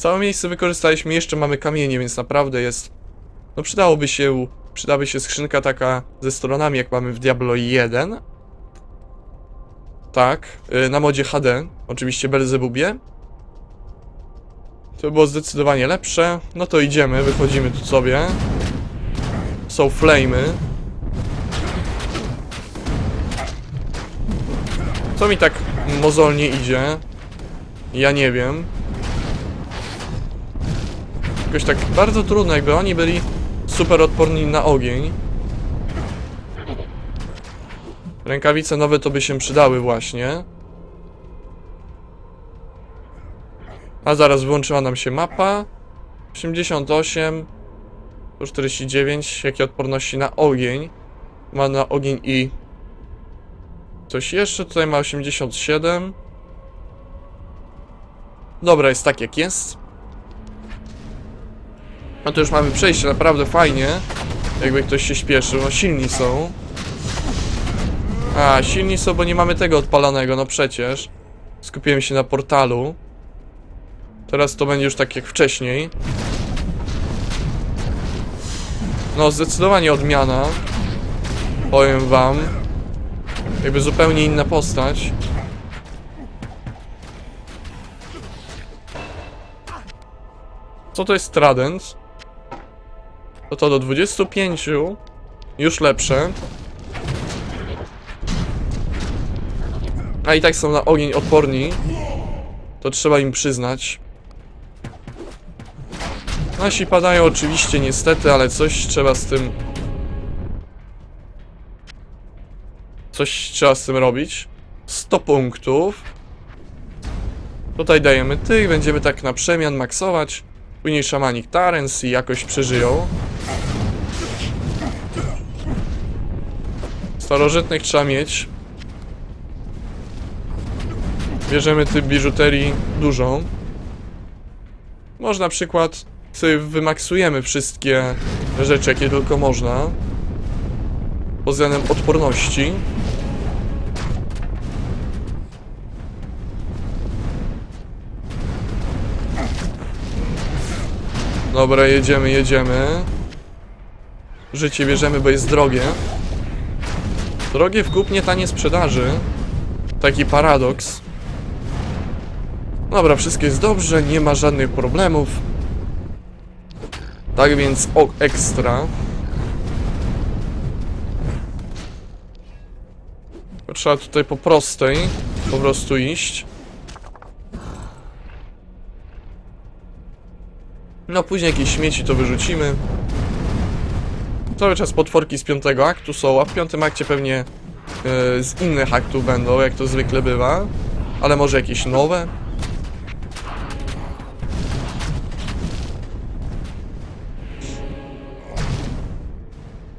Całe miejsce wykorzystaliśmy, jeszcze mamy kamienie, więc naprawdę jest... No przydałoby się, przydałaby się skrzynka taka ze stronami, jak mamy w Diablo 1. Tak, y, na modzie HD, oczywiście Belzebubie. To by było zdecydowanie lepsze. No to idziemy, wychodzimy tu sobie. Są flamey. Co mi tak mozolnie idzie? Ja nie wiem. Jakoś tak bardzo trudno, jakby oni byli super odporni na ogień. Rękawice nowe to by się przydały właśnie. A zaraz wyłączyła nam się mapa. 88 149, jakie odporności na ogień. Ma na ogień i coś jeszcze, tutaj ma 87. Dobra, jest tak jak jest. No to już mamy przejście, naprawdę fajnie. Jakby ktoś się śpieszył, no silni są. A, silni są, bo nie mamy tego odpalonego, no przecież. Skupiłem się na portalu. Teraz to będzie już tak jak wcześniej. No, zdecydowanie odmiana. Powiem wam. Jakby zupełnie inna postać. Co to jest Tradent? To to do 25 już lepsze. A i tak są na ogień odporni. To trzeba im przyznać. Nasi padają oczywiście niestety, ale coś trzeba z tym... Coś trzeba z tym robić. 100 punktów. Tutaj dajemy tych, będziemy tak na przemian maksować. Później szamanik Tarens i jakoś przeżyją. Starożytnych trzeba mieć. Bierzemy typ biżuterii dużą. Może na przykład sobie wymaksujemy wszystkie rzeczy, jakie tylko można. Pod względem odporności. Dobra, jedziemy, jedziemy. Życie bierzemy, bo jest drogie. Drogie w kupnie, tanie sprzedaży. Taki paradoks. Dobra, wszystko jest dobrze, nie ma żadnych problemów. Tak więc o, ekstra. Trzeba tutaj po prostej po prostu iść. No później jakieś śmieci to wyrzucimy. Cały czas potworki z piątego aktu są, a w piątym akcie pewnie e, z innych aktów będą, jak to zwykle bywa. Ale może jakieś nowe?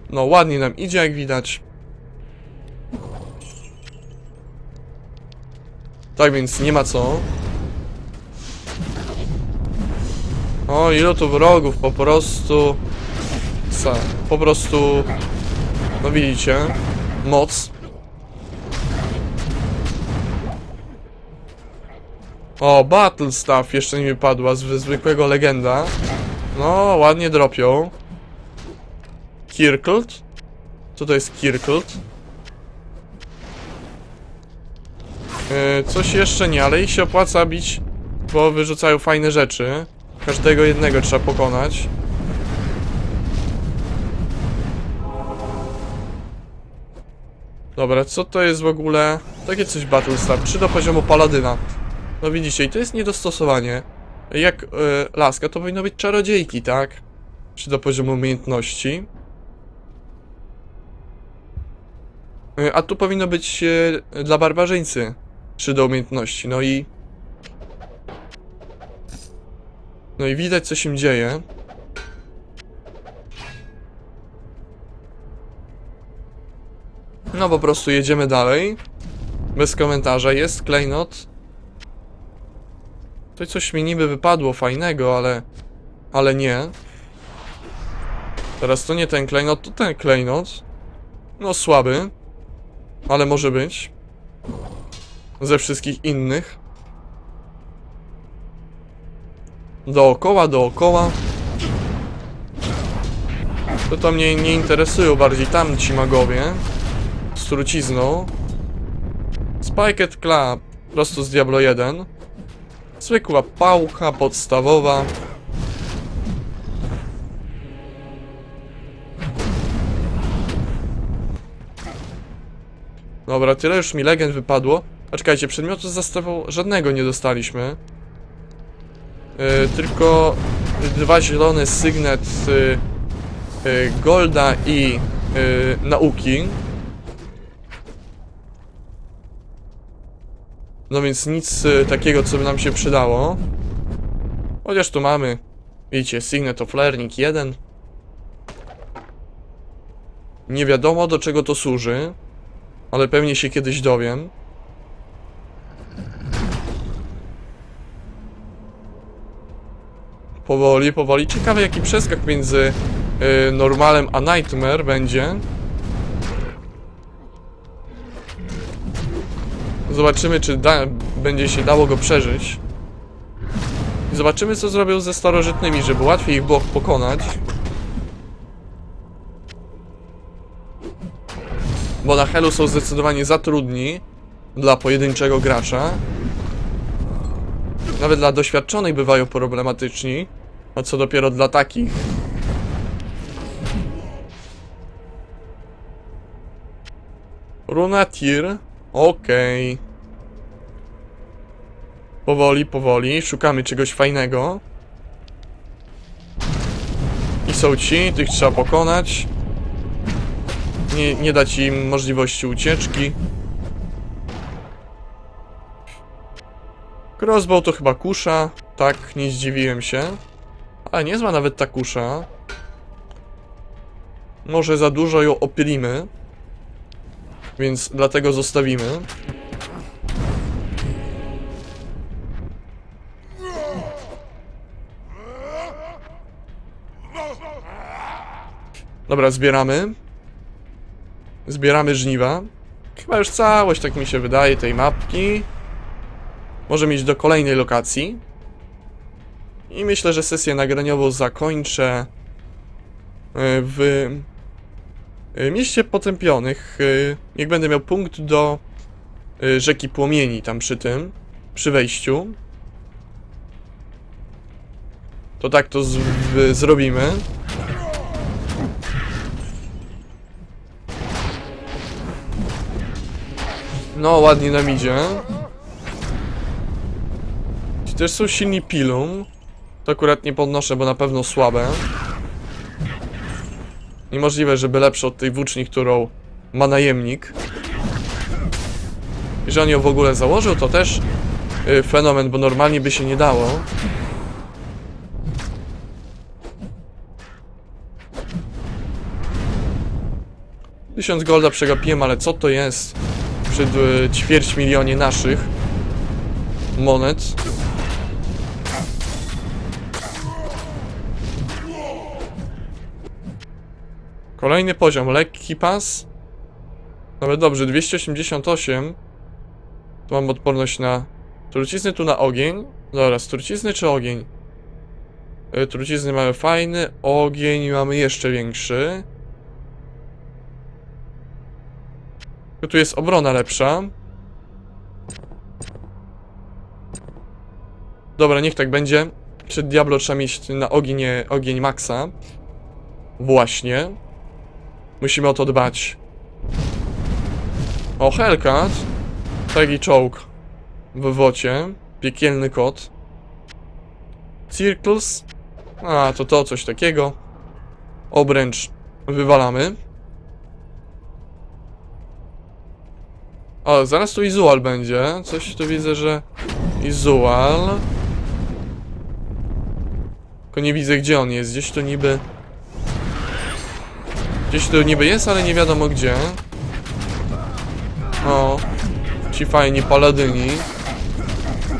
No ładnie nam idzie, jak widać. Tak więc nie ma co. O, ilu tu wrogów, po prostu... Po prostu... No widzicie, moc. O, Battle Staff jeszcze nie wypadła, z zwykłego legenda. No, ładnie dropią. Kirklt? Co to jest Kirklt? Yy, coś jeszcze nie, ale ich się opłaca bić, bo wyrzucają fajne rzeczy. Każdego jednego trzeba pokonać. Dobra, co to jest w ogóle? Takie coś Battlestar, 3 do poziomu Paladyna. No widzicie, i to jest niedostosowanie. Jak yy, laska, to powinno być czarodziejki, tak? 3 do poziomu umiejętności. Yy, a tu powinno być yy, dla barbarzyńcy 3 do umiejętności, no i... No i widać co się dzieje. No po prostu jedziemy dalej. Bez komentarza. Jest klejnot. To coś mi niby wypadło fajnego, ale... Ale nie. Teraz to nie ten klejnot, to ten klejnot. No słaby. Ale może być. Ze wszystkich innych. Dookoła, dookoła. To to mnie nie interesują bardziej tamci magowie. Z trucizną. Spiked Club. Prosto z Diablo 1. Zwykła pałka podstawowa. Dobra, tyle już mi legend wypadło. A czekajcie, przedmiotu z zestawą żadnego nie dostaliśmy. Yy, tylko dwa zielone sygnet yy, yy, Golda i yy, nauki. No więc nic yy, takiego, co by nam się przydało. Chociaż tu mamy, widzicie, Signet of Learning 1. Nie wiadomo do czego to służy, ale pewnie się kiedyś dowiem. Powoli, powoli. Ciekawe jaki przeskak między y, normalem a Nightmare będzie. Zobaczymy, czy będzie się dało go przeżyć. I zobaczymy, co zrobią ze starożytnymi, żeby łatwiej ich było pokonać. Bo na Helu są zdecydowanie za trudni dla pojedynczego gracza. Nawet dla doświadczonych bywają problematyczni. A co dopiero dla takich. Runatir. Okej. Powoli, powoli. Szukamy czegoś fajnego. I są ci, tych trzeba pokonać. Nie, nie dać im możliwości ucieczki. Crossbow to chyba kusza. Tak, nie zdziwiłem się. Ale niezła nawet ta kusza. Może za dużo ją opylimy. Więc dlatego zostawimy. Dobra, zbieramy. Zbieramy żniwa. Chyba już całość, tak mi się wydaje, tej mapki. Możemy iść do kolejnej lokacji. I myślę, że sesję nagraniową zakończę e, w e, mieście potępionych. E, Jak będę miał punkt do e, rzeki płomieni tam przy tym, przy wejściu. To tak to zrobimy. No, ładnie nam idzie. Ci też są silni pilum. To akurat nie podnoszę, bo na pewno słabe. Niemożliwe, żeby lepsze od tej włóczni, którą ma najemnik. I że on ją w ogóle założył, to też y, fenomen, bo normalnie by się nie dało. Tysiąc golda przegapiłem, ale co to jest? Przy y, ćwierć milionie naszych monet. Kolejny poziom, lekki pas. Nawet dobrze, 288. Tu mam odporność na trucizny, tu na ogień. Dobra, z trucizny czy ogień? Y, Trucizny mamy fajny, ogień mamy jeszcze większy. Tu jest obrona lepsza. Dobra, niech tak będzie. Przed Diablo trzeba mieć na ogień, ogień maxa. Właśnie. Musimy o to dbać. O, Hellcat. Taki czołg. W wocie. Piekielny kot. Circles. A, to to, coś takiego. Obręcz wywalamy. O, zaraz tu Izual będzie. Coś tu widzę, że... Izual... Tylko nie widzę, gdzie on jest. Gdzieś tu niby... Gdzieś tu niby jest, ale nie wiadomo gdzie. O, ci fajni paladyni.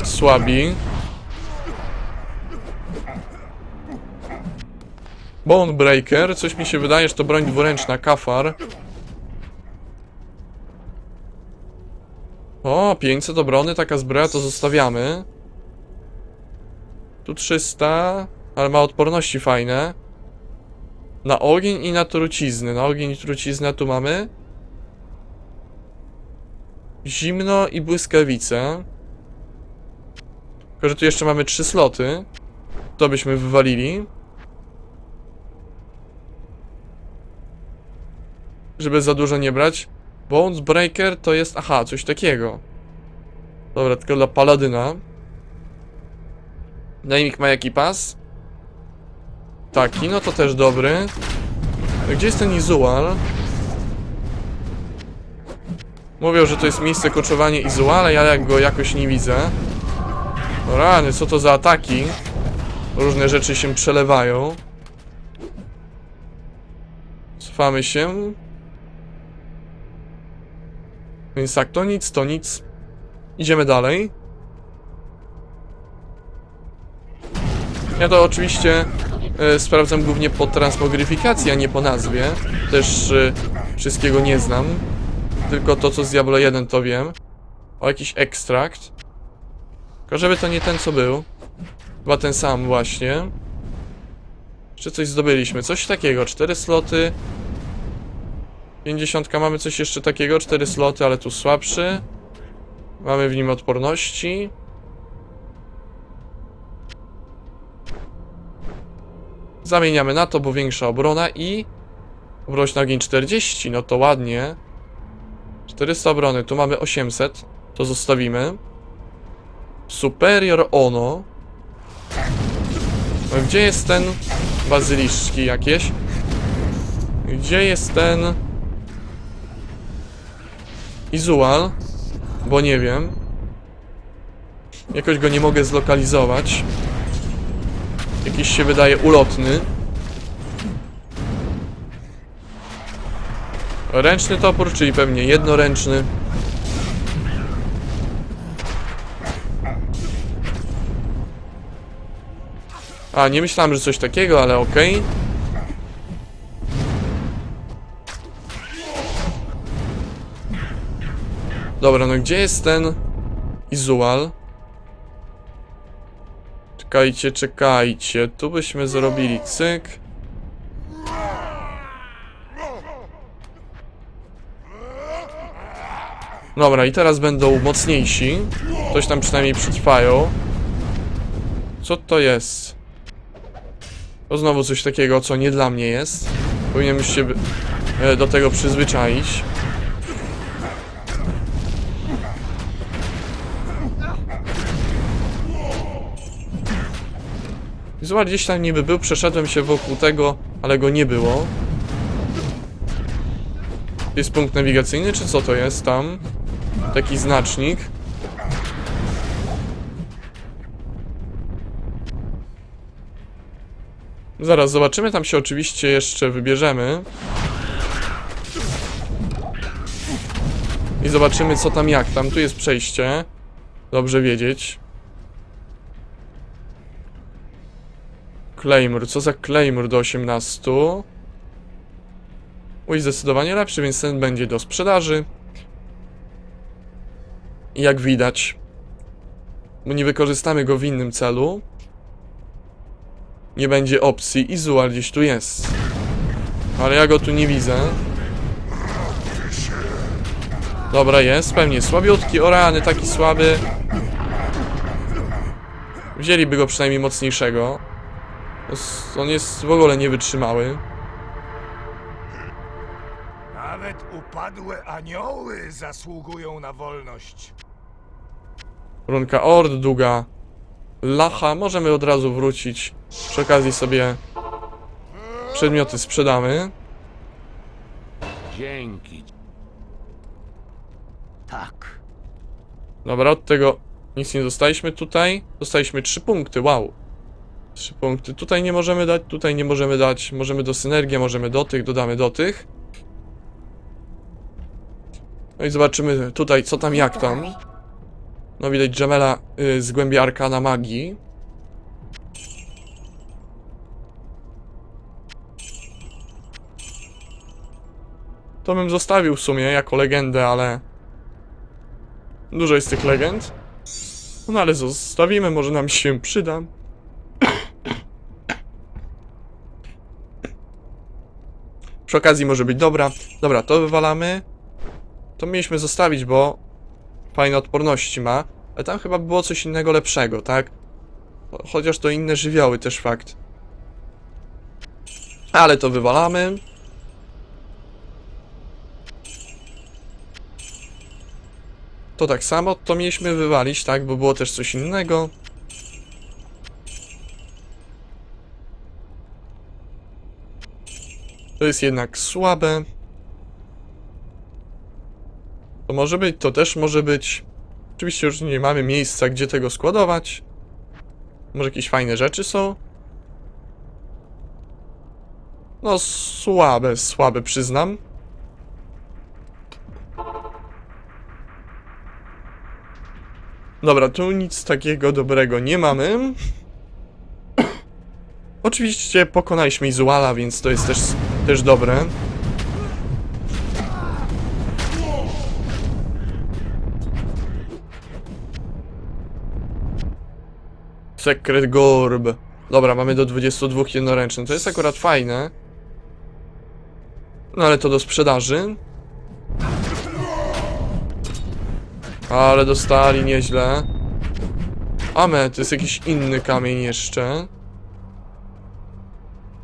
Słabi. Bone Breaker, coś mi się wydaje, że to broń dwuręczna, kafar. O, 500 obrony, taka zbroja, to zostawiamy. Tu 300, ale ma odporności fajne. Na ogień i na trucizny. Na ogień i truciznę tu mamy. Zimno i błyskawice. Tylko, że tu jeszcze mamy trzy sloty. To byśmy wywalili. Żeby za dużo nie brać. Bones Breaker to jest... Aha, coś takiego. Dobra, tylko dla Paladyna. Dynamic ma jaki pas? Taki, no to też dobry. Gdzie jest ten Izual? Mówią, że to jest miejsce koczowania Izuala, ja go jakoś nie widzę. O rany, co to za ataki? Różne rzeczy się przelewają. Cofamy się. Więc tak, to nic, to nic. Idziemy dalej. Ja to oczywiście e, sprawdzam głównie po transmogryfikacji, a nie po nazwie. Też e, wszystkiego nie znam. Tylko to, co z Diablo 1 to wiem. O jakiś ekstrakt. Tylko żeby to nie ten, co był. Chyba ten sam właśnie. Jeszcze coś zdobyliśmy. Coś takiego. Cztery sloty. 50 mamy coś jeszcze takiego. Cztery sloty, ale tu słabszy. Mamy w nim odporności. Zamieniamy na to, bo większa obrona i obroność na ogień 40, no to ładnie. 400 obrony, tu mamy 800, to zostawimy. Superior Ono. No, gdzie jest ten bazyliszki jakieś? Gdzie jest ten Izual? Bo nie wiem. Jakoś go nie mogę zlokalizować. Jakiś się wydaje ulotny. Ręczny topór, czyli pewnie jednoręczny. A, nie myślałem, że coś takiego, ale okej. Dobra, no gdzie jest ten Izual? Czekajcie, czekajcie. Tu byśmy zrobili cyk. Dobra, i teraz będą mocniejsi. Coś tam przynajmniej przetrwają. Co to jest? To znowu coś takiego, co nie dla mnie jest. Powinienem się e, do tego przyzwyczaić. Zobacz, gdzieś tam niby był, przeszedłem się wokół tego, ale go nie było. Jest punkt nawigacyjny, czy co to jest tam? Taki znacznik. Zaraz zobaczymy, tam się oczywiście jeszcze wybierzemy. I zobaczymy co tam jak tam. Tu jest przejście. Dobrze wiedzieć. Claymore, co za Claymore do 18? Uj, zdecydowanie lepszy, więc ten będzie do sprzedaży. Jak widać, nie wykorzystamy go w innym celu, nie będzie opcji. Izual gdzieś tu jest. Ale ja go tu nie widzę. Dobra, jest, pewnie słabiutki. O rany, taki słaby. Wzięliby go przynajmniej mocniejszego. On jest w ogóle niewytrzymały. Nawet upadłe anioły zasługują na wolność. Runka Ord, długa Lacha. Możemy od razu wrócić. Przy okazji sobie przedmioty sprzedamy. Dzięki. Tak. Dobra, od tego nic nie dostaliśmy tutaj. Dostaliśmy 3 punkty, wow. 3 punkty. Tutaj nie możemy dać, tutaj nie możemy dać. Możemy do synergii, możemy do tych, dodamy do tych. No i zobaczymy tutaj, co tam, jak tam. No widać Jamela y, z głębi arkana magii. To bym zostawił w sumie jako legendę, ale... Dużo jest tych legend. No ale zostawimy, może nam się przyda. Przy okazji może być dobra. Dobra, to wywalamy. To mieliśmy zostawić, bo fajne odporności ma. Ale tam chyba było coś innego lepszego, tak? Chociaż to inne żywioły też fakt. Ale to wywalamy. To tak samo, to mieliśmy wywalić, tak? Bo było też coś innego. To jest jednak słabe. To może być, to też może być. Oczywiście już nie mamy miejsca, gdzie tego składować. Może jakieś fajne rzeczy są? No, słabe, słabe przyznam. Dobra, tu nic takiego dobrego nie mamy. Oczywiście pokonaliśmy Izuala, więc to jest też, też dobre. Secret Gorb. Dobra, mamy do 22 jednoręcznych. To jest akurat fajne. No ale to do sprzedaży. Ale dostali nieźle. Ame, to jest jakiś inny kamień jeszcze.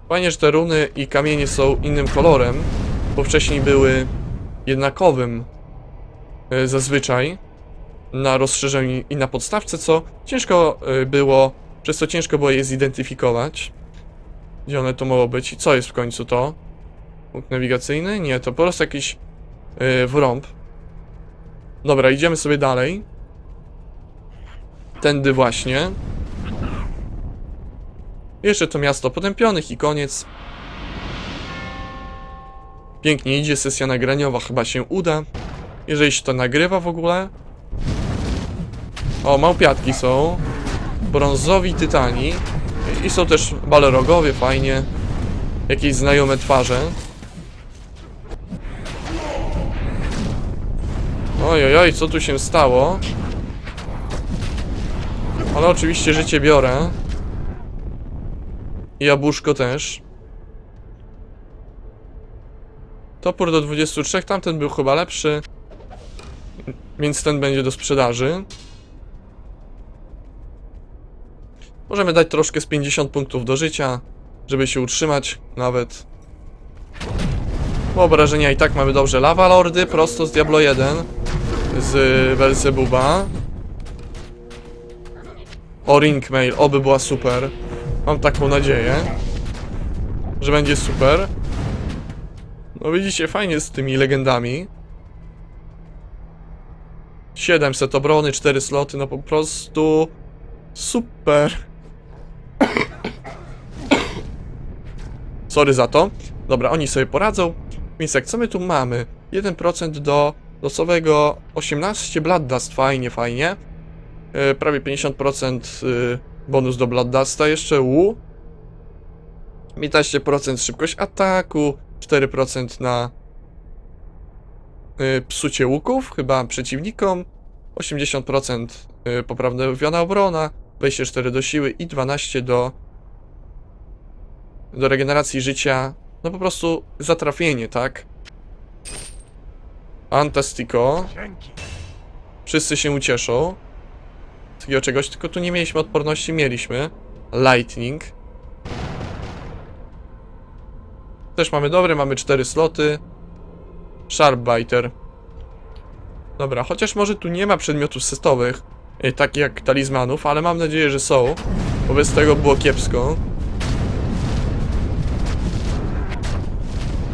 Fajnie, że te runy i kamienie są innym kolorem, bo wcześniej były jednakowym e, zazwyczaj na rozszerzeniu i na podstawce, co ciężko e, było, przez co ciężko było je zidentyfikować. Gdzie one to mogło być i co jest w końcu to? Punkt nawigacyjny? Nie, to po prostu jakiś yy, wrąb. Dobra, idziemy sobie dalej. Tędy właśnie. Jeszcze to miasto potępionych i koniec. Pięknie idzie, sesja nagraniowa chyba się uda. Jeżeli się to nagrywa w ogóle. O, małpiatki są. Brązowi tytani. I- są też balerogowie, fajnie. Jakieś znajome twarze. Oj, oj, oj, co tu się stało? Ale oczywiście życie biorę. Jabłuszko też. Topór do 23, tamten był chyba lepszy. Więc ten będzie do sprzedaży. Możemy dać troszkę z 50 punktów do życia, żeby się utrzymać nawet. Bo obrażenia i tak mamy dobrze. Lava Lordy prosto z Diablo 1 z Belzebuba. O Ringmail, oby była super. Mam taką nadzieję, że będzie super. No widzicie, fajnie z tymi legendami. 700 obrony, 4 sloty, no po prostu super. Sorry za to. Dobra, oni sobie poradzą. Więc jak co my tu mamy? 1% do losowego 18 Blood fajnie, fajnie. E, prawie 50% y, bonus do Blood Dusta jeszcze, u. 15% szybkość ataku, 4% na y, psucie łuków, chyba przeciwnikom, 80% y, poprawiona obrona, 24 do siły i 12 do do regeneracji życia. No po prostu zatrafienie, tak? Fantastico. Wszyscy się ucieszą. Takiego czegoś, tylko tu nie mieliśmy odporności, mieliśmy. Lightning. Też mamy dobre, mamy 4 sloty. Sharpbiter. Dobra, chociaż może tu nie ma przedmiotów setowych, e, takich jak talizmanów, ale mam nadzieję, że są. Bo bez tego było kiepsko.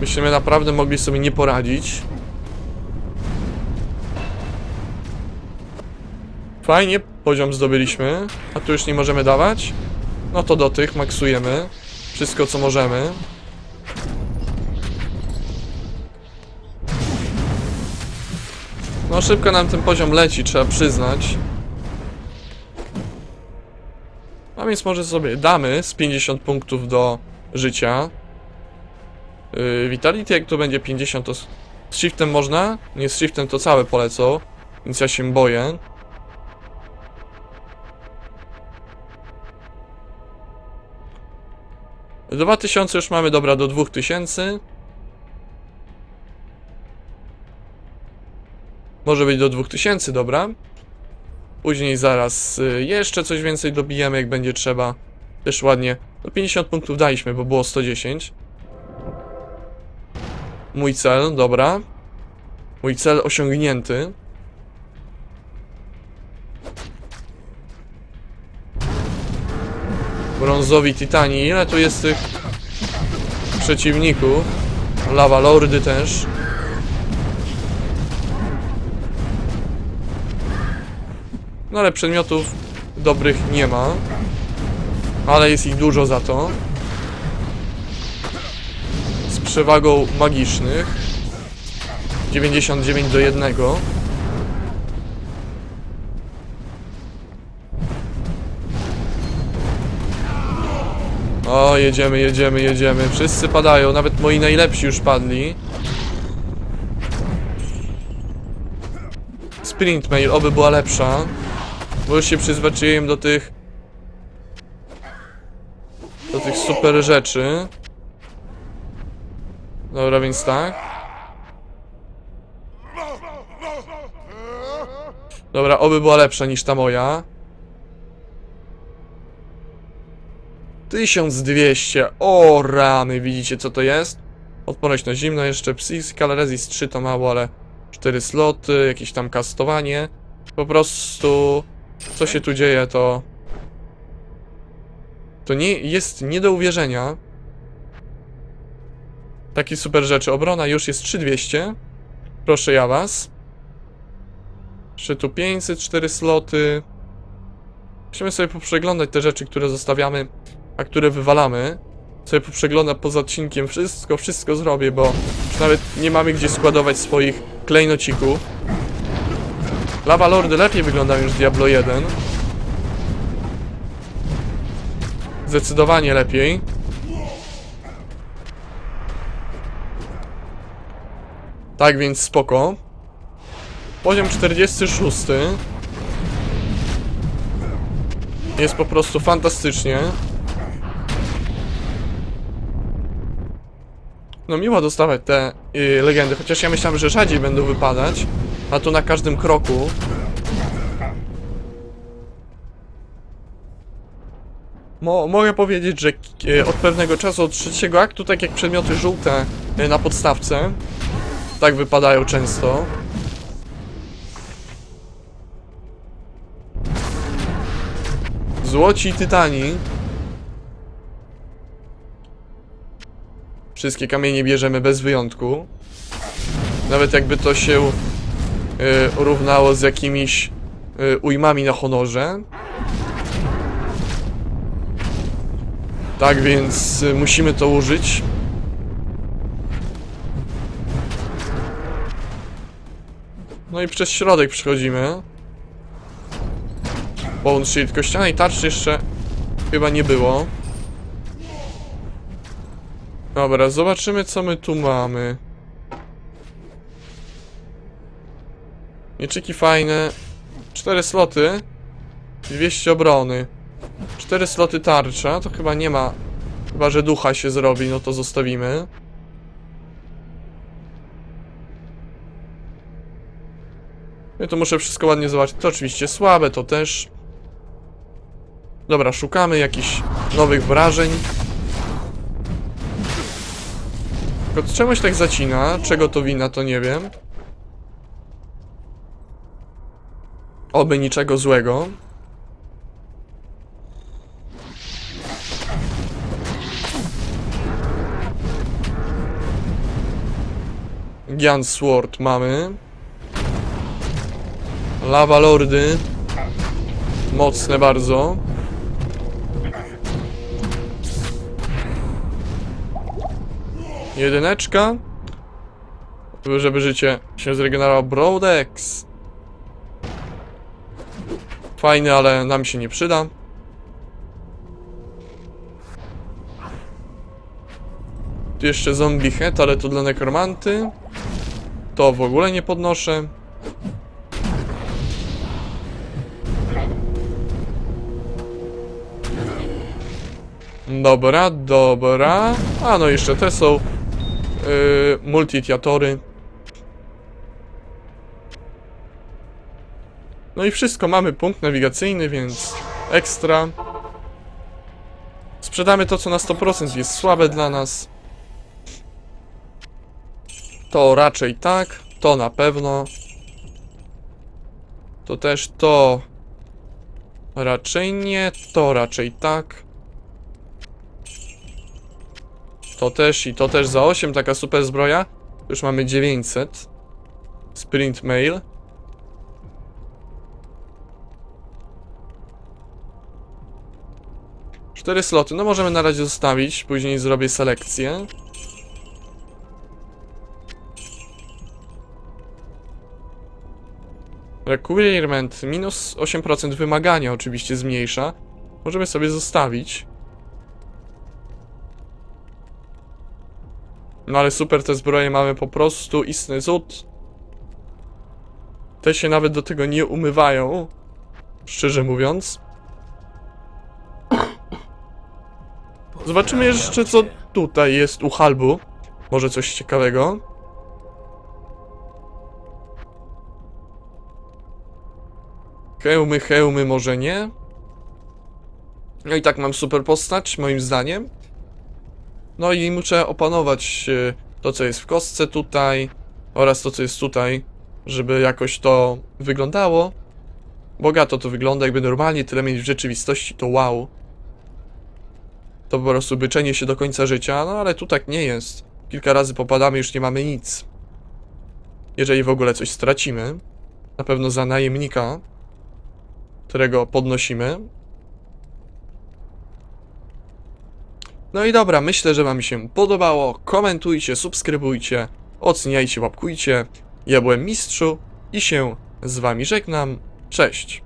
Myśmy naprawdę mogli sobie nie poradzić. Fajnie, poziom zdobyliśmy. A tu już nie możemy dawać? No to do tych maksujemy. Wszystko co możemy. No szybko nam ten poziom leci, trzeba przyznać. A więc może sobie damy z 50 punktów do życia. Yy, Vitality jak to będzie 50 to z shiftem można? Nie z shiftem to całe polecą. Więc ja się boję. 2000 już mamy, dobra, do 2000. Może być do 2000, dobra. Później zaraz y, jeszcze coś więcej dobijemy, jak będzie trzeba. Też ładnie. No 50 punktów daliśmy, bo było 110. Mój cel, dobra. Mój cel osiągnięty. Brązowi Titani. Ile tu jest tych przeciwników? Lava Lordy też. No ale przedmiotów dobrych nie ma. Ale jest ich dużo za to. Z przewagą magicznych. 99 do 1. O, jedziemy, jedziemy, jedziemy. Wszyscy padają, nawet moi najlepsi już padli. Sprint mail, oby była lepsza. Bo już się przyzwyczaiłem do tych... Do tych super rzeczy. Dobra, więc tak. Dobra, oby była lepsza niż ta moja. 1200. O rany, widzicie co to jest? Odporność na zimno, jeszcze Physical Resist 3 to mało, ale 4 sloty, jakieś tam kastowanie. Po prostu co się tu dzieje to to nie jest nie do uwierzenia. Takie super rzeczy. Obrona już jest 3200. Proszę ja was. Jeszcze tu 500, 4 sloty. Musimy sobie poprzeglądać te rzeczy, które zostawiamy, a które wywalamy. Sobie poprzeglądam poza odcinkiem. Wszystko, wszystko zrobię, bo już nawet nie mamy gdzie składować swoich klejnocików. Lava Lordy lepiej wyglądają niż Diablo 1. Zdecydowanie lepiej. Tak więc spoko. Poziom 46. Jest po prostu fantastycznie. No miło dostawać te y, legendy, chociaż ja myślałem, że rzadziej będą wypadać. A tu na każdym kroku. Mo mogę powiedzieć, że e, od pewnego czasu, od trzeciego aktu, tak jak przedmioty żółte e, na podstawce, tak wypadają często. Złoci tytani. Wszystkie kamienie bierzemy bez wyjątku. Nawet jakby to się y, równało z jakimiś y, ujmami na honorze. Tak więc y, musimy to użyć. No i przez środek przechodzimy. Bone Shield kościanej tarczy jeszcze chyba nie było. Dobra, zobaczymy co my tu mamy. Mieczyki fajne. 4 sloty. 200 obrony. 4 sloty tarcza. To chyba nie ma. Chyba, że ducha się zrobi, no to zostawimy. Ja to muszę wszystko ładnie zobaczyć. To oczywiście słabe, to też. Dobra, szukamy jakichś nowych wrażeń. Tylko czemuś tak zacina? Czego to wina, to nie wiem. Oby niczego złego. Gian Sword mamy. Lava Lordy. Mocne bardzo. Jedyneczka. Żeby życie się zregenerowało. Brodex. Fajny, ale nam się nie przyda. Tu jeszcze zombie head, ale to dla nekromanty. To w ogóle nie podnoszę. Dobra, dobra. A no jeszcze te są yy, multitiatory. No i wszystko, mamy punkt nawigacyjny, więc ekstra. Sprzedamy to, co na 100% jest słabe dla nas. To raczej tak, to na pewno. To też to raczej nie, to raczej tak. To też i to też za 8, taka super zbroja. Już mamy 900. Sprint mail. Cztery sloty, no możemy na razie zostawić, później zrobię selekcję. Requirement minus 8% wymagania oczywiście zmniejsza. Możemy sobie zostawić. No ale super te zbroje mamy po prostu istny cud. Te się nawet do tego nie umywają. Szczerze mówiąc. Zobaczymy jeszcze co tutaj jest u Halbu. Może coś ciekawego. Hełmy, hełmy może nie. No i tak mam super postać, moim zdaniem. No i muszę opanować e, to, co jest w kostce tutaj oraz to, co jest tutaj, żeby jakoś to wyglądało. Bogato to wygląda, jakby normalnie tyle mieć w rzeczywistości, to wow. To po prostu byczenie się do końca życia, no ale tu tak nie jest. Kilka razy popadamy, już nie mamy nic. Jeżeli w ogóle coś stracimy. Na pewno za najemnika, którego podnosimy. No i dobra, myślę, że Wam się podobało. Komentujcie, subskrybujcie, oceniajcie, łapkujcie. Ja byłem Mistrzu i się z Wami żegnam. Cześć!